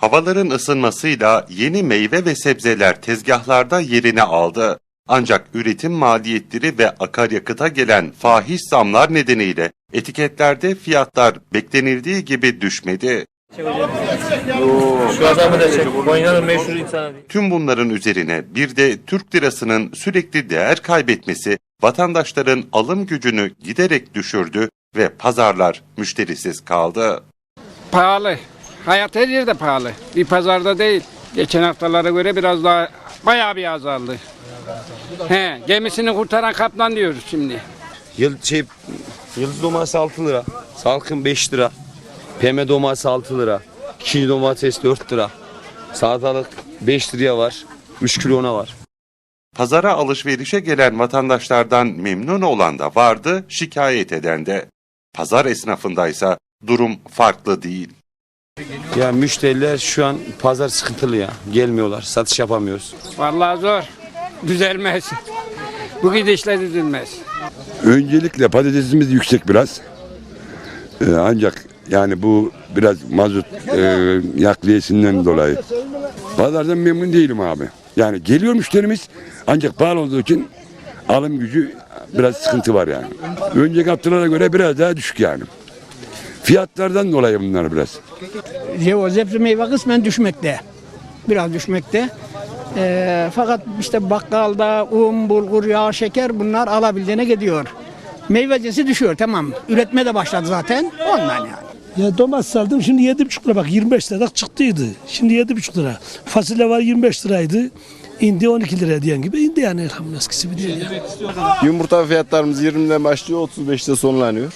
Havaların ısınmasıyla yeni meyve ve sebzeler tezgahlarda yerini aldı. Ancak üretim maliyetleri ve akaryakıta gelen fahiş zamlar nedeniyle etiketlerde fiyatlar beklenildiği gibi düşmedi. Tüm bunların üzerine bir de Türk lirasının sürekli değer kaybetmesi vatandaşların alım gücünü giderek düşürdü ve pazarlar müşterisiz kaldı. Pahalı. Hayat her yerde pahalı. Bir pazarda değil. Geçen haftalara göre biraz daha bayağı bir azaldı. He, gemisini kurtaran kaplan diyoruz şimdi. Yıl, şey, yıldız domatesi 6 lira. Salkım 5 lira. Pembe domates 6 lira. İkinci domates 4 lira. Salatalık 5 liraya var. 3 kilona var. Pazara alışverişe gelen vatandaşlardan memnun olan da vardı, şikayet eden de. Pazar esnafındaysa durum farklı değil. Ya müşteriler şu an pazar sıkıntılı ya. Gelmiyorlar. Satış yapamıyoruz. Vallahi zor. Düzelmez. Bu gidişle düzelmez. Öncelikle patatesimiz yüksek biraz. Ee, ancak yani bu biraz mazot e, yakliyesinden dolayı. Pazardan memnun değilim abi. Yani geliyor müşterimiz ancak pahalı olduğu için alım gücü biraz sıkıntı var yani. Önceki haftalara göre biraz daha düşük yani. Fiyatlardan dolayı bunlar biraz. Ceviz hepsi meyve kısmen düşmekte. Biraz düşmekte. Ee, fakat işte bakkalda un, bulgur, yağ, şeker bunlar alabildiğine gidiyor. Meyve cinsi düşüyor tamam. Üretme de başladı zaten ondan yani. Ya domates aldım şimdi 7,5 lira bak 25 lira çıktıydı. Şimdi 7,5 lira. Fasulye var 25 liraydı. İndi 12 liraya diyen gibi indi yani elhamdülillah eskisi bir değil. ya. Yumurta fiyatlarımız 20'den başlıyor 35'te sonlanıyor.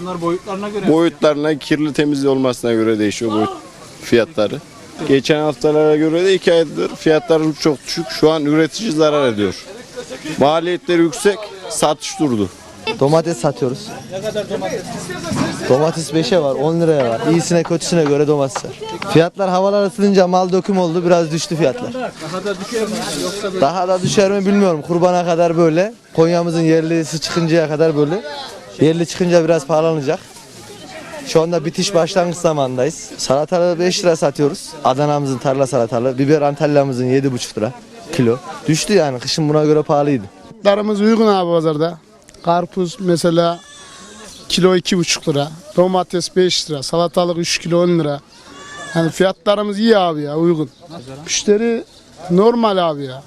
Bunlar boyutlarına göre. Boyutlarına kirli temizli olmasına göre değişiyor boyut fiyatları. Geçen haftalara göre de 2 aydır fiyatlarımız çok düşük. Şu an üretici zarar ediyor. Maliyetleri yüksek, satış durdu. Domates satıyoruz. Ne kadar domates? Domates 5'e var, 10 liraya var. İyisine kötüsüne göre domates var. Fiyatlar havalar ısınınca mal döküm oldu, biraz düştü fiyatlar. Daha da düşer mi yoksa böyle? Daha da düşer mi bilmiyorum. Kurbana kadar böyle. Konya'mızın yerlisi çıkıncaya kadar böyle. Yerli çıkınca biraz pahalanacak. Şu anda bitiş başlangıç zamandayız. Salatalığı 5 lira satıyoruz. Adana'mızın tarla salatalığı. Biber Antalya'mızın 7,5 lira kilo. Düştü yani. Kışın buna göre pahalıydı. Fiyatlarımız uygun abi pazarda. Karpuz mesela kilo iki buçuk lira. Domates 5 lira. Salatalık 3 kilo 10 lira. Yani fiyatlarımız iyi abi ya uygun. Müşteri normal abi ya.